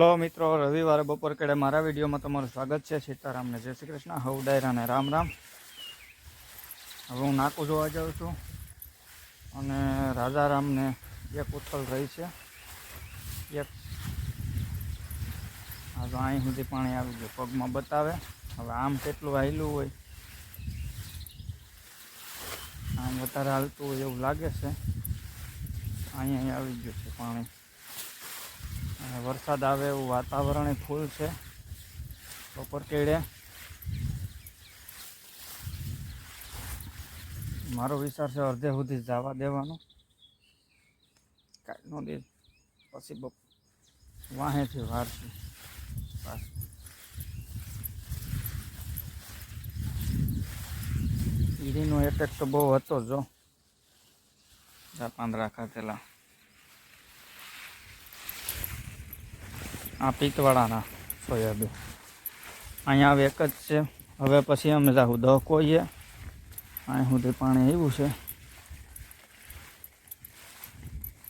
Hello મિત્રો, રવિવારે બપોર કેડે મારા વિડીયોમાં તમારું સ્વાગત છે. સીતારામને જય શ્રી કૃષ્ણ. હવ ડાયરાને રામ રામ. હવે હું નાકું જોવા જાઉં છું અને રાજારામને એક ઉથલ રહી છે. એક તો અહીં સુધી પાણી આવી ગયું, પગમાં બતાવે. હવે આમ કેટલું હાયલું હોય, આમ વધારે હાલતું હોય એવું લાગે છે. અહીંયા આવી ગયું છે પાણી. અને વરસાદ આવે એવું વાતાવરણ ફૂલ છે. બપોર કેડે મારો વિચાર છે અડધે સુધી જવા દેવાનો. કાંઈ દિવસ. પછી બપ, વાહેથી વારથી પાછું. ઈડીનો એટેક તો બહુ હતો જો જા પાંદડા ખાતેલા આ પિત્તવાળાના સોયાબીન. અહીંયા હવે એક જ છે. હવે પછી અમે જાઉં દહ કોઈએ અહીં સુધી પાણી આવ્યું છે.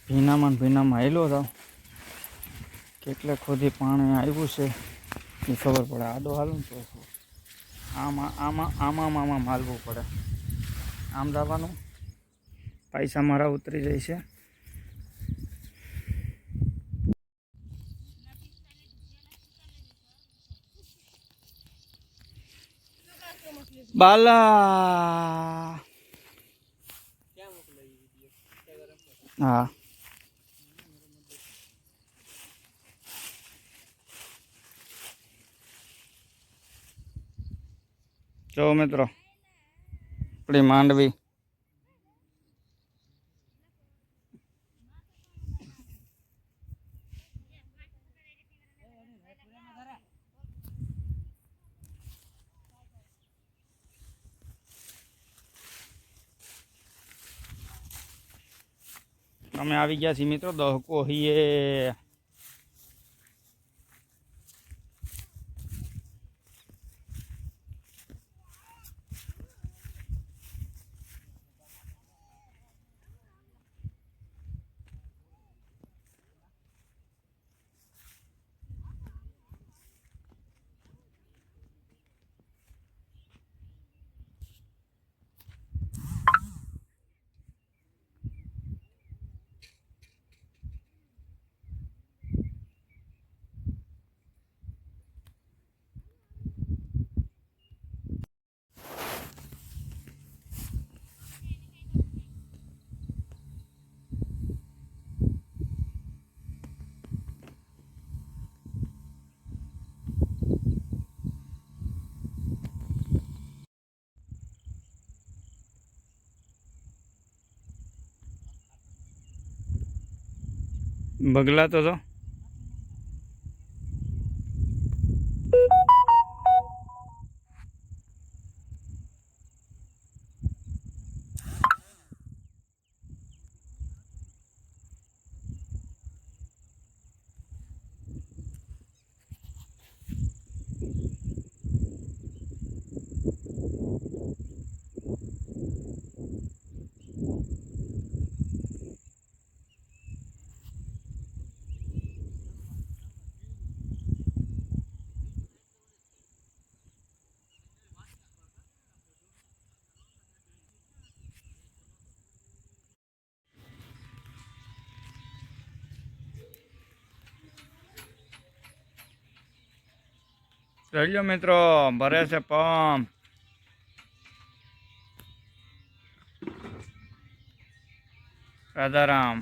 ભીનામાં ભીનામાં આવેલો હતો કેટલે ખોદી પાણી આવ્યું છે, એ ખબર પડે. આડો હાલું તો આમાં આમાં આમાં આમાં હાલવું પડે. આમ દાવાનું પૈસા મારા ઉતરી જાય છે. બાલા. હા. જો મિત્રો આપણી માંડવી અમે આવી ગયા છીએ મિત્રો. દહકો હીએ બગલા તો તો જોઈ મિત્રો ભરે છે પંપ રાધારામ